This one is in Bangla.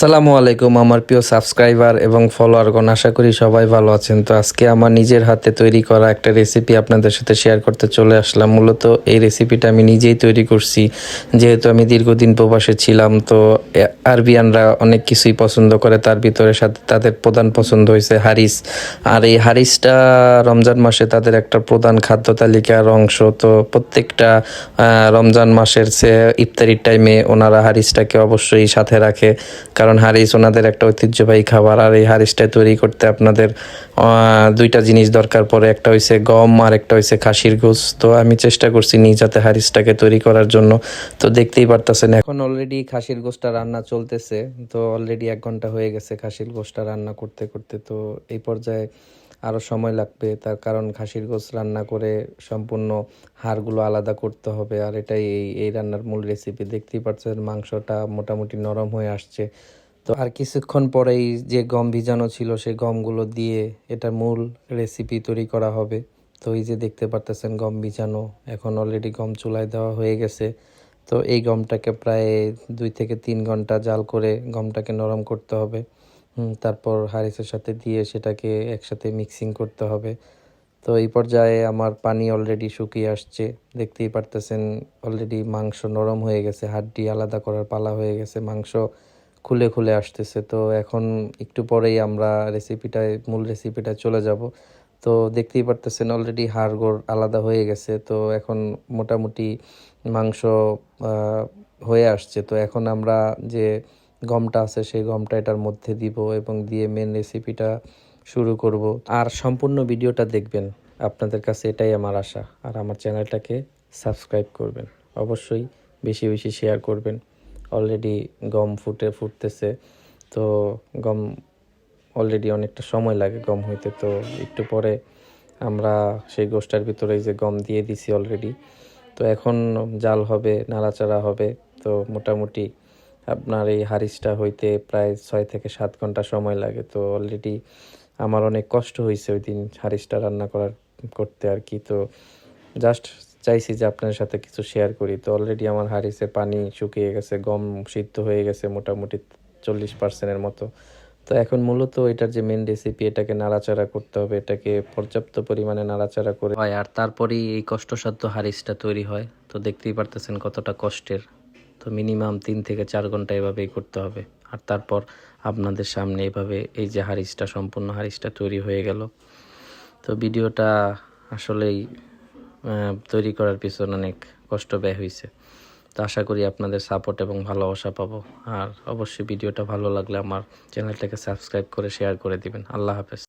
সালামু আলাইকুম, আমার প্রিয় সাবস্ক্রাইবার এবং ফলোয়ারগণ, আশা করি সবাই ভালো আছেন। তো আজকে আমার নিজের হাতে তৈরি করা একটা রেসিপি আপনাদের সাথে শেয়ার করতে চলে আসলাম। মূলত এই রেসিপিটা আমি নিজেই তৈরি করছি। যেহেতু আমি দীর্ঘদিন প্রবাসে ছিলাম, তো আরবিয়ানরা অনেক কিছুই পছন্দ করে। তার ভিতরে সাথে তাদের প্রধান পছন্দ হয়েছে হারিস। আর এই হারিসটা রমজান মাসে তাদের একটা প্রধান খাদ্য তালিকার অংশ। তো প্রত্যেকটা রমজান মাসের সে ইফতারির টাইমে ওনারা হারিসটাকে অবশ্যই সাথে রাখে। কারণ হারিস ওনাদের একটা ঐতিহ্যবাহী খাবার আর এই হারিসটা তৈরি করতে আপনাদের দুইটা জিনিস দরকার। পড়ে একটা হয়েছে গম আর একটা হয়েছে খাসির গোস তো আমি চেষ্টা করছি নিজ হাতে হারিসটাকে তৈরি করার জন্য। তো দেখতেই পারতেছেন এখন অলরেডি খাসির গোসটা রান্না চলতেছে। তো অলরেডি এক ঘণ্টা হয়ে গেছে খাসির গোসটা রান্না করতে করতে। তো এই পর্যায়ে আরও সময় লাগবে। তার কারণ খাসির গোস রান্না করে সম্পূর্ণ হাড়গুলো আলাদা করতে হবে। আর এটাই এই এই রান্নার মূল রেসিপি দেখতেই পাচ্ছেন মাংসটা মোটামুটি নরম হয়ে আসছে। তো আর কিছুক্ষণ পরেই যে গম ভিজানো ছিল সেই গমগুলো দিয়ে এটা মূল রেসিপি তৈরি করা হবে। তো এই যে দেখতে পারতেছেন গম ভিজানো, এখন অলরেডি গম চুলায় দেওয়া হয়ে গেছে। তো এই গমটাকে প্রায় দুই থেকে তিন ঘণ্টা জাল করে গমটাকে নরম করতে হবে। তারপর হারিসের সাথে দিয়ে সেটাকে একসাথে মিক্সিং করতে হবে। তো এই পর্যায়ে আমার পানি অলরেডি শুকিয়ে আসছে। দেখতেই পারতেছেন অলরেডি মাংস নরম হয়ে গেছে, হাড্ডি আলাদা করার পালা হয়ে গেছে, মাংস খুলে খুলে আসতেছে। তো এখন একটু পরেই আমরা রেসিপিটায় মূল রেসিপিটা চলে যাব। তো দেখতেই পারতেছেন অলরেডি হাড়গোড় আলাদা হয়ে গেছে। তো এখন মোটামুটি মাংস হয়ে আসছে। তো এখন আমরা যে গমটা আছে, সেই গমটা এটার মধ্যে দিব এবং দিয়ে মেন রেসিপিটা শুরু করব। আর সম্পূর্ণ ভিডিওটা দেখবেন। আপনাদের কাছে এটাই আমার আশা। আর আমার চ্যানেলটাকে সাবস্ক্রাইব করবেন। অবশ্যই বেশি বেশি শেয়ার করবেন। অলরেডি গম ফুটে, ফুটতেছে। তো গম অলরেডি অনেকটা সময় লাগে গম হইতে। তো একটু পরে আমরা সেই গোষ্ঠার ভিতরে যে গম দিয়ে দিছি অলরেডি তো এখন জাল হবে, নাড়াচাড়া হবে। তো মোটামুটি আপনার এই হারিসটা হইতে প্রায় ছয় থেকে সাত ঘণ্টা সময় লাগে। তো অলরেডি আমার অনেক কষ্ট হয়েছে ওই দিন হারিসটা রান্না করার, করতে আর কি। তো জাস্ট চাইছি যে আপনার সাথে কিছু শেয়ার করি। তো অলরেডি আমার হারিসে পানি শুকিয়ে গেছে, গম সিদ্ধ হয়ে গেছে মোটামুটি চল্লিশ পার্সেন্টের মতো। তো এখন মূলত এটার যে মেন রেসিপি এটাকে নাড়াচাড়া করতে হবে। এটাকে পর্যাপ্ত পরিমাণে নাড়াচাড়া করে হয়, আর তারপরেই এই কষ্টসাধ্য হারিসটা তৈরি হয়। তো দেখতেই পারতেছেন কতটা কষ্টের। তো মিনিমাম তিন থেকে চার ঘণ্টা এভাবেই করতে হবে। আর তারপর আপনাদের সামনে এভাবে এই যে হারিসটা, সম্পূর্ণ হারিসটা তৈরি হয়ে গেল। তো ভিডিওটা আসলেই তৈরি করার পিছনে অনেক কষ্ট ব্যয় হয়েছে তো আশা করি আপনাদের সাপোর্ট এবং ভালোবাসা পাবো। আর অবশ্যই ভিডিওটা ভালো লাগলে আমার চ্যানেলটাকে সাবস্ক্রাইব করে শেয়ার করে দিবেন। আল্লাহ হাফেজ।